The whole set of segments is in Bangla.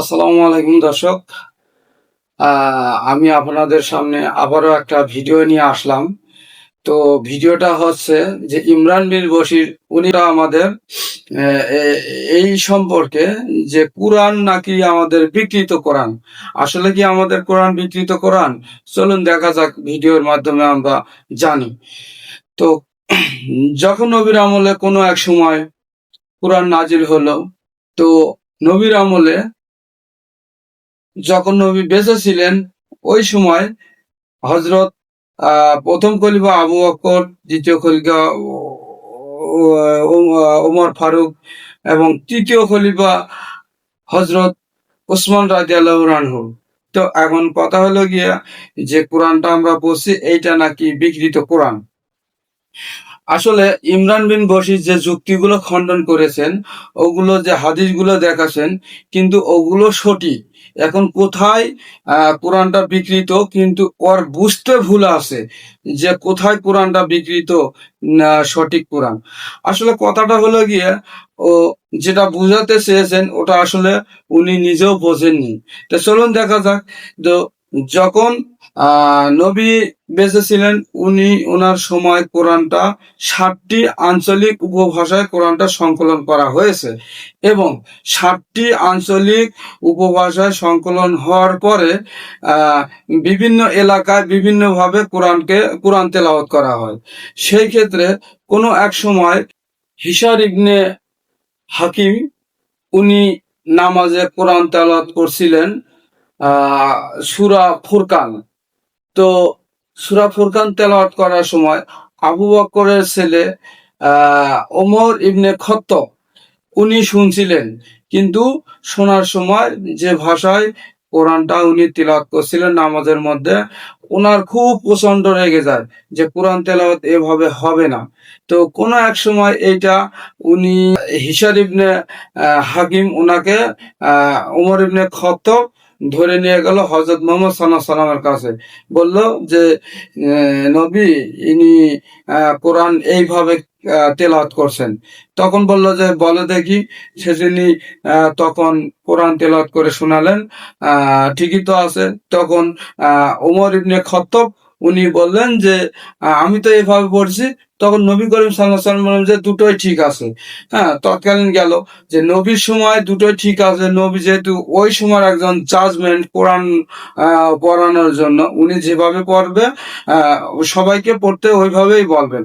আসসালামু আলাইকুম, দর্শক। আমি আপনাদের সামনে আবারও একটা ভিডিও নিয়ে আসলাম। তো ভিডিওটা হচ্ছে যে ইমরান বিন বশির, উনি আমাদের এই সম্পর্কে যে কোরআন নাকি আমাদের বিকৃত কোরআন। আসলে কি আমাদের কোরআন বিকৃত কোরআন? চলুন দেখা যাক ভিডিওর মাধ্যমে আমরা জানি। তো যখন নবীর আমলে কোনো এক সময় কোরআন নাজিল হলো, তো নবীর আমলে যখন নবী বেঁচে ছিলেন, ওই সময় হজরত প্রথম খলিফা আবু বকর, দ্বিতীয় খলিফা ওমর ফারুক এবং তৃতীয় খলিফা হজরত ওসমান রাজি আনহু। তো এখন কথা হলো গিয়া যে কোরআনটা আমরা পড়ছি, এইটা নাকি বিকৃত কোরআন? আসলে ইমরান বিন বশির যে যুক্তিগুলো খণ্ডন করেছেন, ওগুলো যে হাদিসগুলো দেখাছেন, কিন্তু ওগুলো সঠিক। এখন কোথায় কোরআনটা বিকৃত, কিন্তু ওর বুঝতে ভুল আছে যে কোথায় কোরআনটা বিকৃত সঠিক কোরআন। আসলে কথাটা হলো গিয়ে, ও যেটা বুঝাতে চেয়েছেন, ওটা আসলে উনি নিজেও বোঝেননি। তো চলুন দেখা যাক। তো যখন নবী বেঁচে ছিলেন, উনি ওনার সময় কোরআনটা ষাটটি আঞ্চলিক উপভাষায় কোরআনটা সংকলন করা হয়েছে এবং ষাটটি আঞ্চলিক উপভাষায় সংকলন হওয়ার পরে বিভিন্ন এলাকায় বিভিন্নভাবে কোরআনকে, কোরআন তেলাওয়াত করা হয়। সেই ক্ষেত্রে কোনো এক সময় হিসার ইবনে হাকিম, উনি নামাজে কোরআন তেলাওয়াত করছিলেন সুরা ফুরকান। তো সুরা ফুরকান তেলাওয়াত করার সময় আবু বকরের ছেলে ওমর ইবনে খত্তব উনি শুনছিলেন। কিন্তু শোনার সময় যে ভাষায় কোরআনটা উনি তিলাওয়াত করছিলেন নামাজের মধ্যে ওনার খুব প্রচণ্ড রেগে যায় যে কোরআন তেলাওয়াত এভাবে হবে না। তো কোনো এক সময় এইটা উনি হিসার ইবনে হাকিম ওনাকে আহ, ওমর ইবনে খত্তব ধরে নিয়ে গেল হজরত মোহাম্মদ সাল্লাহ সাল্লামের কাছে। বলল যে নবী, ইনি কোরআন এইভাবে তেলাওয়াত করছেন। তখন বলল যে, বলে দেখি। সে তিনি তখন কোরআন তেলাওয়াত করে শোনালেন। ঠিকই তো আছে। তখন ওমর ইবনে খত্তব, উনি বললেন যে আমি তো এইভাবে পড়ছি তখন নবী করিম সাল্লাম বললেন যে দুটোই ঠিক আছে। হ্যাঁ তৎকালীন গেল যে নবীর সময় দুটোই ঠিক আছে। নবী যেহেতু ওই সময় একজন জাজমেন্ট কোরআন পড়ানোর জন্য, উনি যেভাবে পড়বে সবাইকে পড়তে ওইভাবেই বলবেন।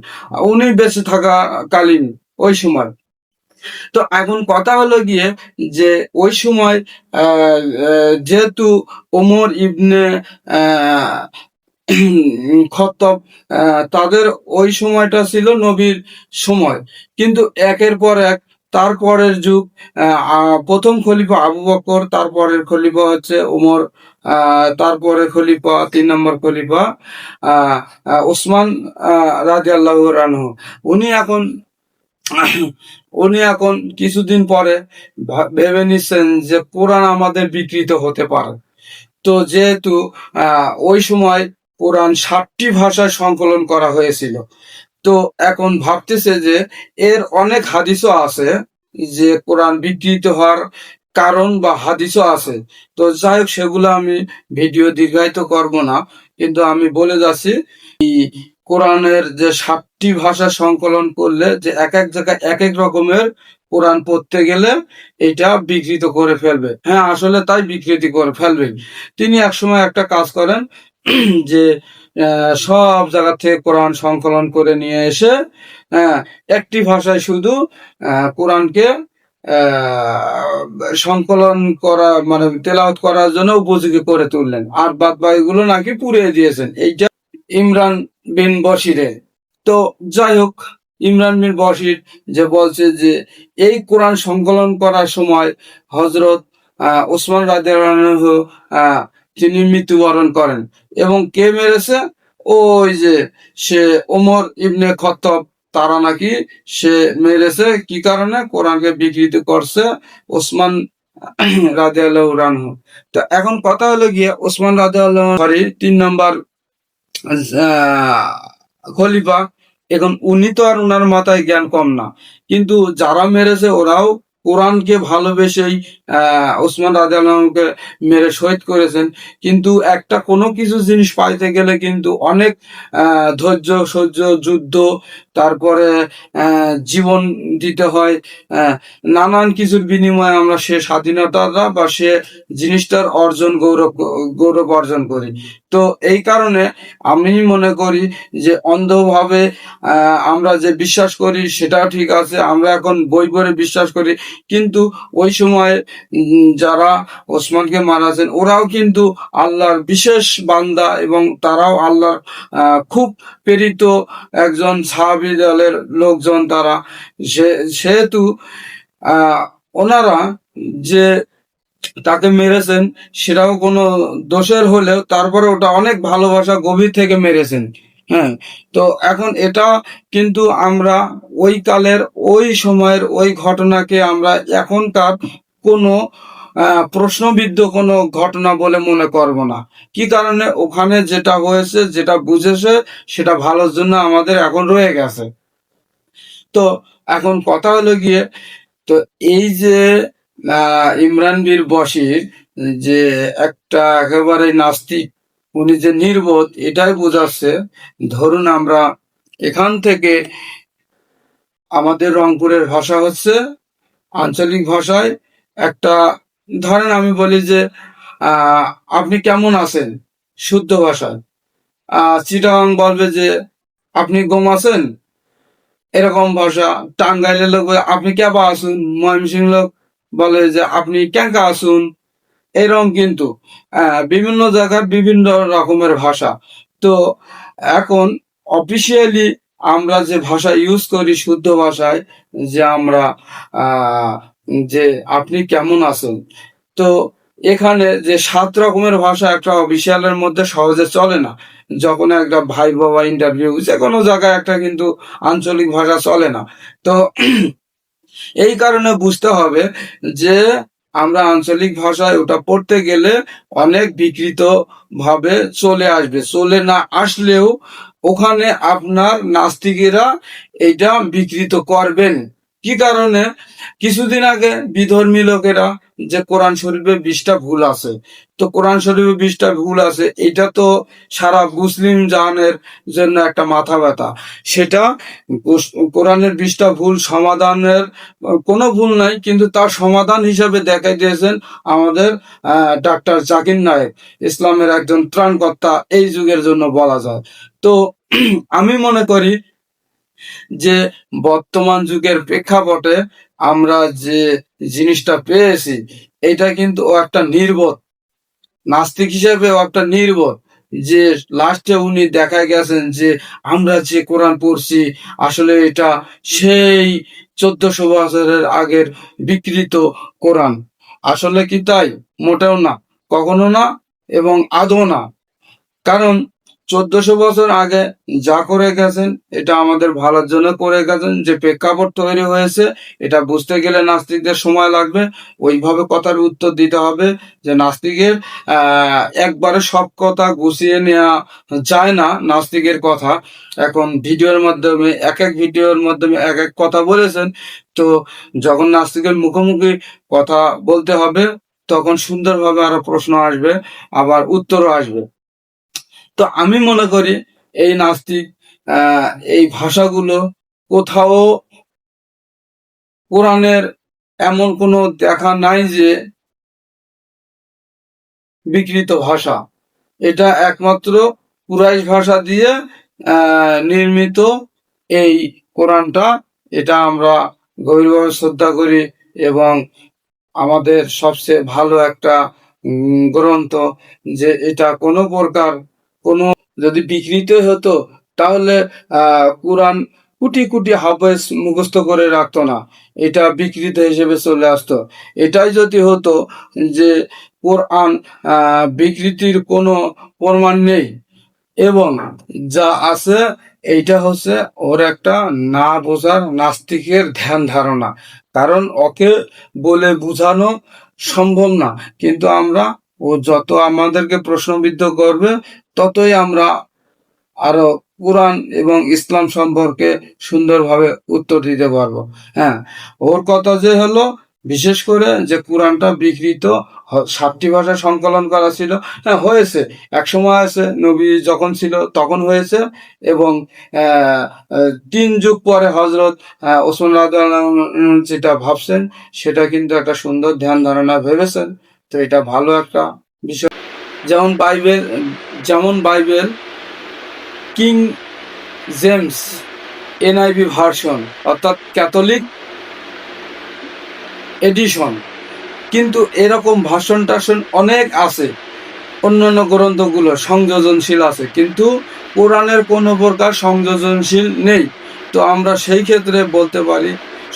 উনি বেঁচে থাকা কালীন ওই সময়। তো এখন কথা হলো গিয়ে যে ওই সময় যেহেতু ওমর ইবনে খত্তব তাদের ওই সময়টা ছিল নবীর সময়। কিন্তু একের পর এক, তারপরের যুগ প্রথম খলিফা আবু বকর, তারপরের খলিফা হচ্ছে ওমর তারপরে খলিফা, তিন নম্বর খলিফা ওসমান রাজি আল্লাহ রানহু উনি এখন উনি এখন কিছুদিন পরে ভেবে নিচ্ছেন যে কোরআন আমাদের বিকৃত হতে পারে। তো যেহেতু ওই সময় কোরআন ষাটটি ভাষায় সংকলন করা হয়েছিল। তো এখন ভাবতেছে যে এর অনেক হাদিসও আছে যে কোরআন বিকৃত হওয়ার কারণ বা হাদিসও আছে। তো যাই হোক, সেগুলো আমি ভিডিও দীর্ঘায়িত করব না, কিন্তু আমি বলে যাচ্ছি কোরআনের যে সাতটি ভাষা সংকলন করলে যে এক এক জায়গায় এক এক রকমের কোরআন পড়তে গেলে এটা বিকৃত করে ফেলবে। হ্যাঁ আসলে তাই বিকৃতি করে ফেলবে। তিনি একসময় একটা কাজ করেন যে সব জায়গা থেকে কোরআন সংকলন করে নিয়ে এসে আহ, একটি ভাষায় শুধু কোরআনকে সংকলন করা মানে তেলাওত করার জন্য উপযোগী করে তুললেন। আর বাদ বাকিগুলো নাকি পুড়িয়ে দিয়েছেন। এইটা ইমরান বিন বশিরে তো যাই হোক ইমরান বিন বশির যে বলছে যে এই কোরআন সংকলন করার সময় হজরত আহ, ওসমান রাজু তিনি মৃত্যুবরণ করেন। এবং কে মেরেছে? ওই যে সে ওমর ইবনে খত্তব, তারা নাকি সে মেরেছে। কি কারণে? কোরআনকে বিকৃত করছে ওসমান তো এখন কথা হলো গিয়ে ওসমান রাজে তিন নম্বর খলিফা। এখন উনি তো আর ওনার মাথায় জ্ঞান কম না। কিন্তু যারা মেরেছে ওরাও কোরআনকে ভালোবেসেই ওসমান রাজাকে মেরে শহীদ করেছেন। কিন্তু একটা কোনো কিছু জিনিস পাইতে গেলে কিন্তু অনেক ধৈর্য, সহ্য, যুদ্ধ, তারপরে জীবন দিতে হয় নানান কিছুর বিনিময়ে আমরা সে স্বাধীনতাটা বা সে জিনিসটার অর্জন, গৌরব গৌরব অর্জন করি। তো এই কারণে আমি মনে করি যে অন্ধভাবে আমরা যে বিশ্বাস করি সেটাও ঠিক আছে, আমরা এখন বই পড়ে বিশ্বাস করি কিন্তু ওই সময় যারা ওসমানকে মারাছেন, ওরাও কিন্তু আল্লাহর বিশেষ বান্দা এবং তারাও আল্লাহর খুব প্রেরিত একজন সাহাবি দলের লোকজন তারা। সেহেতু ওনারা যে তাকে মেরেছেন, সেটাও কোনো দোষের হলেও তারপরে ওটা অনেক ভালোবাসা গভীর থেকে মেরেছেন। হ্যাঁ তো এখন এটা কিন্তু আমরা ওই কালের ওই সময়ের ওই ঘটনাকে আমরা এখনকার কোনো প্রশ্নবিদ্ধ কোনো ঘটনা বলে মনে করব না। কি কারণে? ওখানে যেটা হয়েছে, যেটা বুঝেছে, সেটা ভালোর জন্য আমাদের এখন রয়ে গেছে। তো এখন কথা হলো গিয়ে, তো এই যে ইমরান বীর বশির যে একটা একেবারে নাস্তিক উনি যে নির্বোধ, এটাই বোঝাচ্ছে, ধরুন আমরা এখান থেকে আমাদের রংপুরের ভাষা হচ্ছে আঞ্চলিক ভাষায় একটা, ধরেন আমি বলি যে আপনি কেমন আছেন? শুদ্ধ ভাষায়। চিটাগাং বলবে যে, আপনি গম আছেন? এরকম ভাষা। টাঙ্গাইলের লোক আপনি কেবা আসুন ময়মনসিংহ লোক বলে যে, আপনি ক্যাঙ্কা আসুন এরকম কিন্তু আহ, বিভিন্ন জায়গার বিভিন্ন রকমের ভাষা। তো এখন অফিসিয়ালি আমরা যে ভাষা ইউজ করি শুদ্ধ ভাষায় যে আমরা যে আপনি কেমন আছেন তো এখানে যে সাত রকমের ভাষা একটা অফিসিয়ালের মধ্যে সহজে চলে না। যখন একটা ভাই বাবা ইন্টারভিউ যে কোনো জায়গায় একটা কিন্তু আঞ্চলিক ভাষা চলে না। তো এই কারণে বুঝতে হবে যে আমরা আঞ্চলিক ভাষায় ওটা পড়তে গেলে অনেক বিকৃত ভাবে চলে আসবে। চলে না আসলেও ওখানে আপনার নাস্তিকেরা এটা বিকৃত করবেন। কি কারণে? কিছুদিন আগে বিধর্মী লোকেরা যে কোরআন শরীফে বিশটা ভুল আছে, তো কোরআন শরীফে বিশটা ভুল আছে, এটা তো সারা মুসলিম জাহানের জন্য একটা মাথা ব্যথা। সেটা কোরআনের বিশটা ভুল সমাধানের, কোনো ভুল নাই, কিন্তু তার সমাধান হিসাবে দেখাই দিয়েছেন আমাদের ডাক্তার জাকির নায়েক, ইসলামের একজন ত্রাণকর্তা, এই যুগের জন্য বলা যায়। তো আমি মনে করি যে বর্তমান যুগের প্রেক্ষাপটে আমরা যে জিনিসটা পেয়েছি, এটা কিন্তু ও একটা নির্বোধ। নাস্তিক হিসেবে ও একটা নির্বোধ। যে লাস্টে উনি দেখা গেছেন যে আমরা যে কোরআন পড়ছি, আসলে এটা সেই চোদ্দশো বছরের আগের বিকৃত কোরআন। আসলে কি তাই? মোটেও না, কখনো না এবং আদৌ না। কারণ চোদ্দশো বছর আগে যা করে গেছেন, এটা আমাদের ভালোর জন্য করে গেছেন। যে প্রেক্ষাপট তৈরি হয়েছে, এটা বুঝতে গেলে নাস্তিকদের সময় লাগবে। ওইভাবে কথার উত্তর দিতে হবে যে নাস্তিকের একবারে সব কথা গুছিয়ে নেওয়া যায় না নাস্তিকের কথা। এখন ভিডিওর মাধ্যমে, এক এক ভিডিওর মাধ্যমে এক এক কথা বলেছেন। তো যখন নাস্তিকের মুখোমুখি কথা বলতে হবে, তখন সুন্দরভাবে আরও প্রশ্ন আসবে, আবার উত্তরও আসবে। তো আমি মনে করি এই নাস্তিক এই ভাষাগুলো কোথাও কোরআনের এমন কোনো দেখা নাই যে বিকৃত ভাষা। এটা একমাত্র কুরাইশ ভাষা দিয়ে নির্মিত এই কোরআনটা। এটা আমরা গভীরভাবে শ্রদ্ধা করি এবং আমাদের সবচেয়ে ভালো একটা গ্রন্থ যে এটা কোনো প্রকার কোনো যদি বিকৃত হতো, তাহলে কোরআন কোটি কোটি হাফেজ মুখস্থ করে রাখতো না। এটা বিকৃত হিসেবে চলে আসতো। এটাই যদি হতো যে, কোরআন বিকৃতির কোনো প্রমাণ নেই, এবং যা আছে, এইটা হচ্ছে ওর একটা না বোঝার নাস্তিকের ধ্যান ধারণা। কারণ ওকে বলে বোঝানো সম্ভব না। কিন্তু আমরা ও যত আমাদেরকে প্রশ্নবিদ্ধ করবে, ততই আমরা আরও কোরআন এবং ইসলাম সম্পর্কে সুন্দরভাবে উত্তর দিতে পারব। হ্যাঁ ওর কথা যে হলো, বিশেষ করে যে কোরআনটা বিকৃত সাতটি ভাষায় সংকলন করা ছিল হ্যাঁ হয়েছে। এক সময় আছে, নবী যখন ছিল, তখন হয়েছে এবং তিন যুগ পরে হজরত ওসমান যেটা ভাবছেন, সেটা কিন্তু একটা সুন্দর ধ্যান ধারণা ভেবেছেন। তো এটা ভালো একটা বিষয়। যেমন বাইবেল যেমন Bible, King James NIV version, অর্থাৎ ক্যাথলিক এডিশন। কিন্তু এরকম ভাষণ টাষণ অনেক আছে, অন্যান্য গ্রন্থগুলো সংযোজনশীল আছে, কিন্তু কোরআনের কোনো প্রকার সংযোজনশীল নেই। তো আমরা সেই ক্ষেত্রে বলতে পারি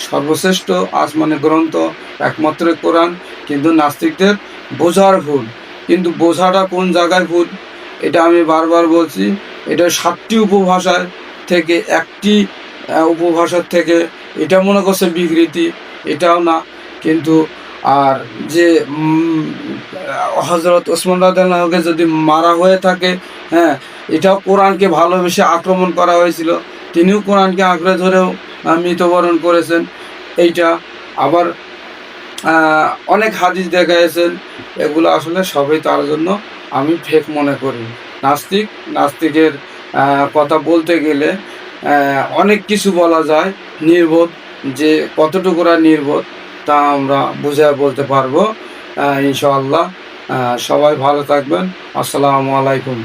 সর্বশ্রেষ্ঠ আসমানি গ্রন্থ, একমাত্র কোরআন, কিন্তু নাস্তিকদের বোঝার ভুল। কিন্তু বোঝাটা কোন জায়গায় ভুল? এটা আমি বারবার বলছি, এটা সাতটি উপভাষার থেকে একটি উপভাষার থেকে এটা মনে করছে বিকৃতি, এটাও না। কিন্তু আর যে হজরত ওসমান রাদিয়াল্লাহুকে যদি মারা হয়ে থাকে হ্যাঁ এটাও কোরআনকে ভালোবেসে আক্রমণ করা হয়েছিল। তিনিও কোরআনকে আঁকড়ে ধরেও আহ, মৃত্যুবরণ করেছেন। এইটা আবার অনেক হাদিস দেখা গেছেন এগুলো আসলে সবই তার জন্য আমি ফেক মনে করি। নাস্তিক নাস্তিকের কথা বলতে গেলে অনেক কিছু বলা যায় নির্বোধ। যে কতটুকুরা নির্বোধ তা আমরা বুঝে বলতে পারব। ইনশাআল্লাহ সবাই ভালো থাকবেন। আসসালামু আলাইকুম।